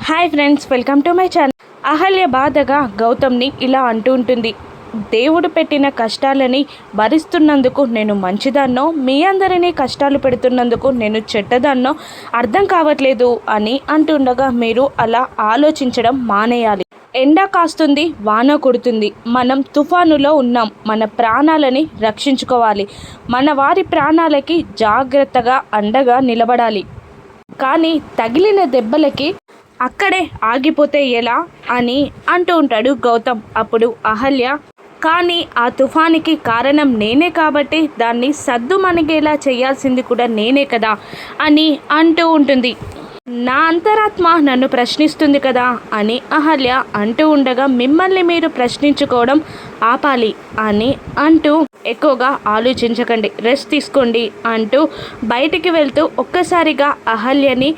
Hi friends welcome to my channel. Ahalya బాధగా గౌతమ్ని ఇలా అంటూ ఉంటుంది. దేవుడు పెట్టిన కష్టాలని భరిస్తున్నందుకు నేను మంచిదాన్నో మీ అందరినీ కష్టాలు పెడుతున్నందుకు నేను చెడ్డదాన్నో అర్థం కావట్లేదు అని అంటుండగా మీరు అలా ఆలోచించడం మానేయాలి. ఎండ కాస్తుంది వాన కొడుతుంది. మనం తుఫానులో ఉన్నాం మన ప్రాణాలని రక్షించుకోవాలి. మన వారి ప్రాణాలకి జాగ్రత్తగా అండగా నిలబడాలి. కానీ తగిలిన దెబ్బలకి అక్కడే ఆగిపోతే ఎలా అని అంటూ ఉంటాడు గౌతమ్. అప్పుడు అహల్య కానీ ఆ తుఫానికి కారణం నేనే కాబట్టి దాన్ని సద్దు మనగేలా చేయాల్సింది కూడా నేనే కదా అని అంటూ ఉంటుంది. నా అంతరాత్మ నన్ను ప్రశ్నిస్తుంది కదా అని అహల్య అంటూ ఉండగా మిమ్మల్ని మీరు ప్రశ్నించుకోవడం ఆపాలి అని అంటూ ఎక్కువగా ఆలోచించకండి రెస్ట్ తీసుకోండి అంటూ బయటికి వెళ్తూ ఒక్కసారిగా అహల్యని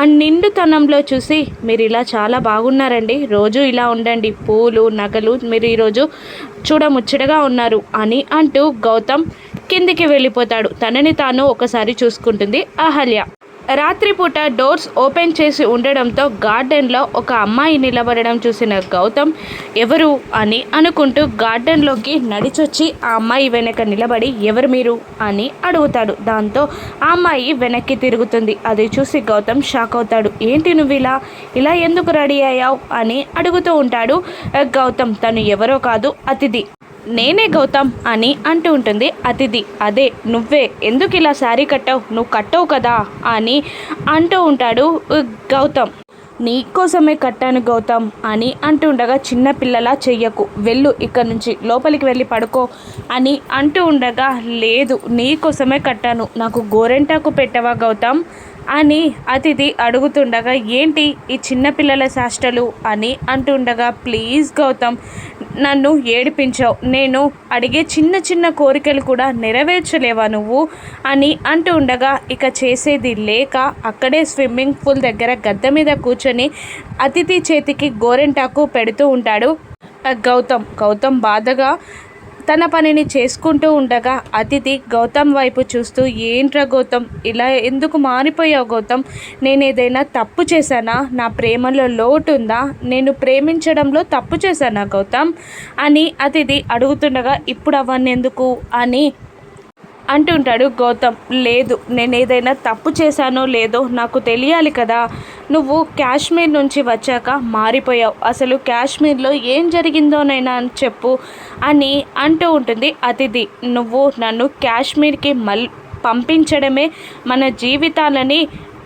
ఆ నిండుతనంలో చూసి మీరు ఇలా చాలా బాగున్నారండి. రోజు ఇలా ఉండండి. పూలు నగలు మీరు ఈరోజు చూడముచ్చటగా ఉన్నారు అని అంటూ గౌతమ్ కిందికి వెళ్ళిపోతాడు. తనని తాను ఒకసారి చూసుకుంటుంది అహల్య. రాత్రిపూట డోర్స్ ఓపెన్ చేసి ఉండడంతో గార్డెన్లో ఒక అమ్మాయి నిలబడడం చూసిన గౌతమ్ ఎవరు? అని అనుకుంటూ గార్డెన్లోకి నడిచొచ్చి ఆ అమ్మాయి వెనక నిలబడి ఎవరు మీరు? అని అడుగుతాడు. దాంతో ఆ అమ్మాయి వెనక్కి తిరుగుతుంది. అది చూసి గౌతమ్ షాక్ అవుతాడు. ఏంటి నువ్వు ఇలా? ఇలా ఎందుకు రెడీ అయ్యావు? అని అడుగుతూ ఉంటాడు గౌతమ్. తను ఎవరో కాదు అతిథి. నేనే గౌతమ్ అని అంటూ ఉంటుంది. అతిథి అదే నువ్వే. ఎందుకు ఇలా శారీ కట్టావు? నువ్వు కట్టవు కదా అని అంటూ ఉంటాడు ఉ, గౌతమ్. నీకోసమే కట్టాను గౌతమ్ అని అంటుండగా ఉండగా చిన్నపిల్లలా చెయ్యకు. వెళ్ళు ఇక్కడ నుంచి లోపలికి వెళ్ళి పడుకో అని అంటూ ఉండగా లేదు నీకోసమే కట్టాను. నాకు గోరెంటాకు పెట్టవా గౌతమ్? అని అతిథి అడుగుతుండగా ఏంటి ఈ చిన్నపిల్లల శాస్త్రలు అని అంటుండగా ప్లీజ్ గౌతమ్ నన్ను ఏడిపించావు. నేను అడిగే చిన్న చిన్న కోరికలు కూడా నెరవేర్చలేవా నువ్వు? అని అంటూ ఉండగా ఇక చేసేది లేక అక్కడే స్విమ్మింగ్ పూల్ దగ్గర గద్ద మీద కూర్చొని అతిథి చేతికి గోరెంటాకు పెడుతూ ఉంటాడు. గౌతమ్ గౌతమ్ బాధగా తన పనిని చేసుకుంటూ ఉండగా అతిథి గౌతమ్ వైపు చూస్తూ ఏంట్రా గౌతమ్? ఇలా ఎందుకు మారిపోయావు గౌతమ్? నేను ఏదైనా తప్పు చేశానా? నా ప్రేమలో లోటు ఉందా నేను ప్రేమించడంలో తప్పు చేశానా గౌతమ్? అని అతిథి అడుగుతుండగా ఇప్పుడు అవన్నీ ఎందుకు? అని అంటుంటాడు గౌతమ్. లేదు నేను ఏదైనా తప్పు చేశానో లేదో నాకు తెలియాలి కదా. నువ్వు కాశ్మీర్ నుంచి వచ్చాక మారిపోయావు. అసలు కాశ్మీర్లో ఏం జరిగిందోనైనా అని చెప్పు అని అంటూ ఉంటుంది అతిథి. నువ్వు నన్ను కాశ్మీర్కి మల్ పంపించడమే మన జీవితాలని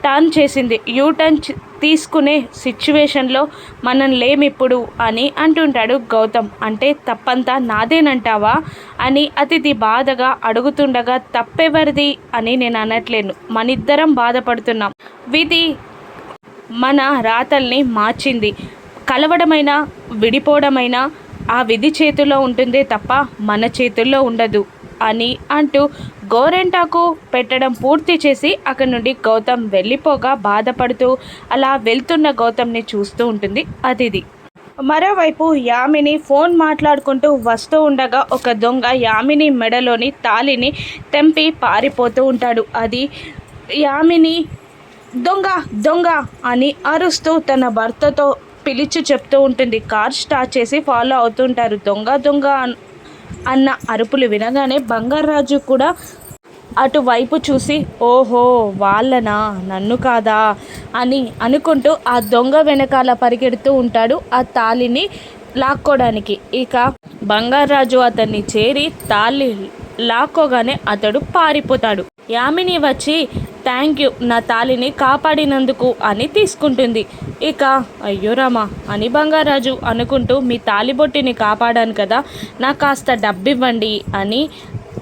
టర్న్ చేసింది. యూ టర్న్ తీసుకునే సిచ్యువేషన్లో మనం లేమిప్పుడు అని అంటుంటాడు గౌతమ్. అంటే తప్పంతా నాదేనంటావా అని అతిథి బాధగా అడుగుతుండగా తప్పెవరిది అని నేను అనట్లేను. మనిద్దరం బాధపడుతున్నాం. విధి మన రాతల్ని మార్చింది. కలవడమైనా విడిపోవడమైనా ఆ విధి చేతిలో ఉంటుందే తప్ప మన చేతుల్లో ఉండదు అని అంటూ గోరెంటాకు పెట్టడం పూర్తి చేసి అక్కడి నుండి గౌతమ్ వెళ్ళిపోగా బాధపడుతూ అలా వెళ్తున్న గౌతమ్ని చూస్తూ ఉంటుంది అతిథి. మరోవైపు యామిని ఫోన్ మాట్లాడుకుంటూ వస్తూ ఉండగా ఒక దొంగ యామిని మెడలోని తాలిని తెంపి పారిపోతూ ఉంటాడు. అది యామిని దొంగ దొంగ అని అరుస్తూ తన భర్తతో పిలిచి చెప్తూ ఉంటుంది. కార్ స్టార్ట్ చేసి ఫాలో అవుతుంటారు. దొంగ దొంగ అన్న అరుపులు వినగానే బంగారాజు కూడా అటువైపు చూసి ఓహో వాళ్ళనా? నన్ను కాదా? అని అనుకుంటూ ఆ దొంగ వెనకాల పరిగెడుతూ ఉంటాడు ఆ తాలిని లాక్కోవడానికి ఇక బంగారాజు అతన్ని చేరి తాళి లాక్కోగానే అతడు పారిపోతాడు. యామిని వచ్చి థ్యాంక్ యూ. నా తాలిని కాపాడినందుకు అని తీసుకుంటుంది. ఇక అయ్యో రామా అని బంగారాజు అనుకుంటూ మీ తాలిబొట్టిని కాపాడాను కదా నాకు కాస్త డబ్బివ్వండి అని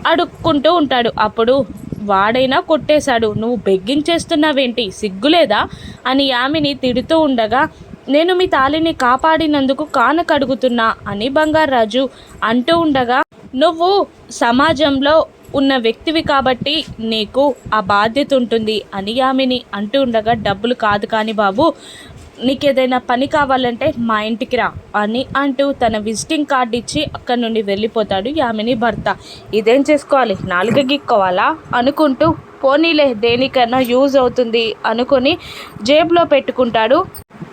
అడుక్కుంటూ ఉంటాడు. అప్పుడు వాడైనా కొట్టేశాడు. నువ్వు బెగ్గించేస్తున్నావేంటి? సిగ్గులేదా? అని యామిని తిడుతూ ఉండగా నేను మీ తాలిని కాపాడినందుకు కానకడుగుతున్నా అని బంగారాజు అంటూ ఉండగా నువ్వు సమాజంలో ఉన్న వ్యక్తివి కాబట్టి నీకు ఆ బాధ్యత ఉంటుంది అని యామిని అంటూ ఉండగా డబ్బులు కాదు కానీ బాబు నీకు ఏదైనా పని కావాలంటే మా ఇంటికి రా అని అంటూ తన విజిటింగ్ కార్డ్ ఇచ్చి అక్కడి నుండి వెళ్ళిపోతాడు యామిని భర్త. ఇదేం చేసుకోవాలి? నాలుక గిక్కోవాలా? అనుకుంటూ పోనీలే దేనికైనా యూజ్ అవుతుంది అనుకొని జేబులో పెట్టుకుంటాడు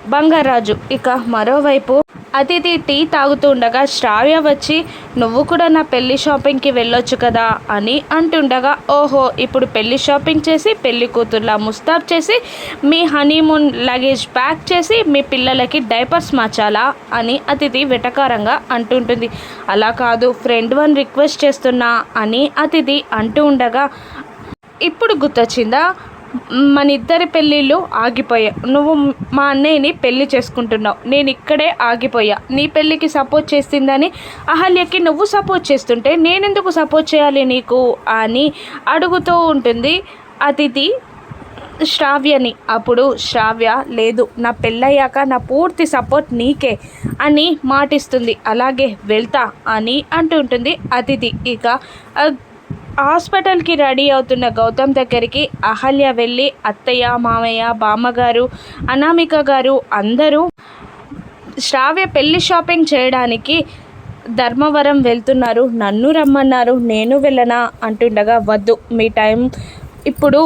బంగారాజు. ఇక మరోవైపు అతిథి టీ తాగుతూ ఉండగా శ్రావ్య వచ్చి నువ్వు కూడా నా పెళ్ళి షాపింగ్కి వెళ్ళొచ్చు కదా అని అంటుండగా ఓహో ఇప్పుడు పెళ్ళి షాపింగ్ చేసి పెళ్ళి కూతుర్లా ముస్తాబ్ చేసి మీ హనీమూన్ లగేజ్ ప్యాక్ చేసి మీ పిల్లలకి డైపర్స్ మార్చాలా అని అతిథి వెటకారంగా అంటుంటుంది. అలా కాదు ఫ్రెండ్ వన్ రిక్వెస్ట్ చేస్తున్నా అని అతిథి అంటూ ఉండగా ఇప్పుడు గుర్తొచ్చిందా? మన ఇద్దరి పెళ్ళిళ్ళు ఆగిపోయా నువ్వు మా అన్నయ్యని పెళ్ళి చేసుకుంటున్నావు. నేను ఇక్కడే ఆగిపోయా. నీ పెళ్ళికి సపోర్ట్ చేసిందని అహల్యకి నువ్వు సపోర్ట్ చేస్తుంటే నేనెందుకు సపోర్ట్ చేయాలి నీకు అని అడుగుతూ ఉంటుంది అతిథి శ్రావ్యని. అప్పుడు శ్రావ్య లేదు నా పెళ్ళయ్యాక నా పూర్తి సపోర్ట్ నీకే అని మాటిస్తుంది. అలాగే వెళ్తా అని అంటుంటుంది అతిథి. ఇక హాస్పిటల్కి రెడీ అవుతున్న గౌతమ్ దగ్గరికి అహల్య వెళ్ళి అత్తయ్య మామయ్య బామ్మగారు అనామిక గారు అందరూ శ్రావ్య పెళ్ళి షాపింగ్ చేయడానికి ధర్మవరం వెళ్తున్నారు. నన్ను రమ్మన్నారు నేను వెళ్ళనా? అంటుండగా వద్దు మీ టైం ఇప్పుడు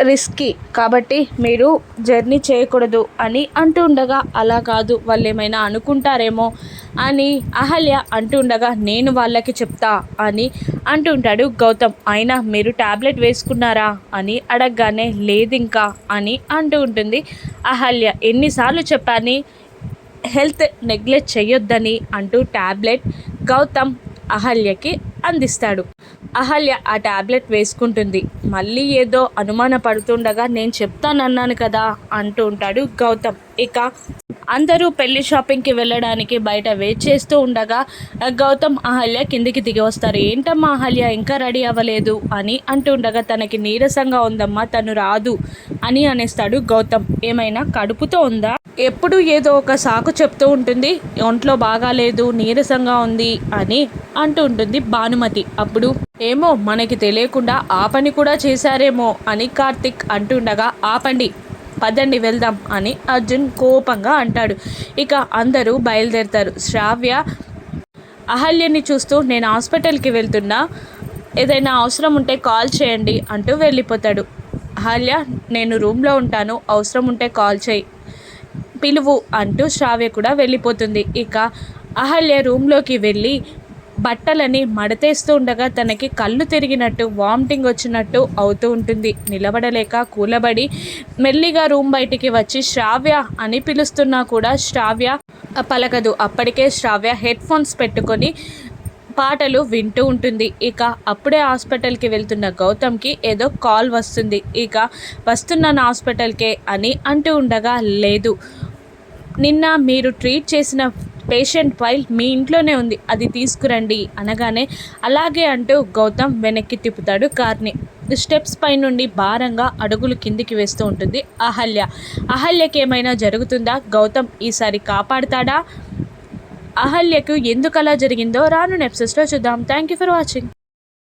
రిస్కీ. కాబట్టి మీరు జర్నీ చేయకూడదు అని అంటుండగా అలా కాదు వాళ్ళు ఏమైనా అనుకుంటారేమో అని అహల్య అంటుండగా నేను వాళ్ళకి చెప్తా అని అంటుంటాడు గౌతమ్. అయినా మీరు ట్యాబ్లెట్ వేసుకున్నారా? అని అడగగానే లేదు ఇంకా అని అంటూ ఉంటుంది అహల్య. ఎన్నిసార్లు చెప్పాని? హెల్త్ నెగ్లెక్ట్ చేయొద్దని అంటూ ట్యాబ్లెట్ గౌతమ్ అహల్యకి అందిస్తాడు. అహల్య ఆ ట్యాబ్లెట్ వేసుకుంటుంది. మళ్ళీ ఏదో అనుమాన పడుతుండగా నేను చెప్తానన్నాను కదా అంటూ ఉంటాడు గౌతమ్. ఇక అందరూ పెళ్ళి షాపింగ్కి వెళ్ళడానికి బయట వెయిట్ చేస్తూ ఉండగా గౌతమ్ అహల్య కిందికి దిగి వస్తారు. ఏంటమ్మా అహల్య ఇంకా రెడీ అవ్వలేదు అని అంటుండగా తనకి నీరసంగా ఉందమ్మా తను రాదు అని అనేస్తాడు గౌతమ్. ఏమైనా కడుపుతో ఉందా? ఎప్పుడు ఏదో ఒక సాకు చెప్తూ ఉంటుంది. ఒంట్లో బాగాలేదు నీరసంగా ఉంది అని అంటూ ఉంటుంది భానుమతి. అప్పుడు ఏమో మనకి తెలియకుండా ఆ పని కూడా చేశారేమో అని కార్తిక్ అంటుండగా ఆపండి పదండి వెళ్దాం అని అర్జున్ కోపంగా అంటాడు. ఇక అందరూ బయలుదేరుతారు. శ్రావ్య అహల్యని చూస్తూ నేను హాస్పిటల్కి వెళ్తున్నా ఏదైనా అవసరం ఉంటే కాల్ చేయండి అంటూ వెళ్ళిపోతాడు. అహల్య నేను రూమ్లో ఉంటాను అవసరం ఉంటే కాల్ చేయి పిలువు అంటూ శ్రావ్య కూడా వెళ్ళిపోతుంది. ఇక అహల్య రూమ్లోకి వెళ్ళి బట్టలని మడతేస్తూ ఉండగా తనకి కళ్ళు తిరిగినట్టు వామిటింగ్ వచ్చినట్టు అవుతూ ఉంటుంది. నిలబడలేక కూలబడి మెల్లిగా రూమ్ బయటికి వచ్చి శ్రావ్య అని పిలుస్తున్నా కూడా శ్రావ్య పలకదు. అప్పటికే శ్రావ్య హెడ్ ఫోన్స్ పెట్టుకొని పాటలు వింటూ ఉంటుంది. ఇక అప్పుడే హాస్పిటల్కి వెళ్తున్న గౌతమ్కి ఏదో కాల్ వస్తుంది. ఇక వస్తున్నాను హాస్పిటల్కే అని అంటూ ఉండగా లేదు. నిన్న మీరు ట్రీట్ చేసిన పేషెంట్ ఫైల్ మీ ఇంట్లోనే ఉంది అది తీసుకురండి అనగానే అలాగే అంటూ గౌతమ్ వెనక్కి తిప్పుతాడు కార్ని. స్టెప్స్ పై నుండి భారంగా అడుగులు కిందికి వేస్తూ ఉంటుంది అహల్య. అహల్యకి ఏమైనా జరుగుతుందా? గౌతమ్ ఈసారి కాపాడుతాడా? అహల్యకు ఎందుకు అలా జరిగిందో రాను నెప్సెస్లో చూద్దాం. Thank you for watching.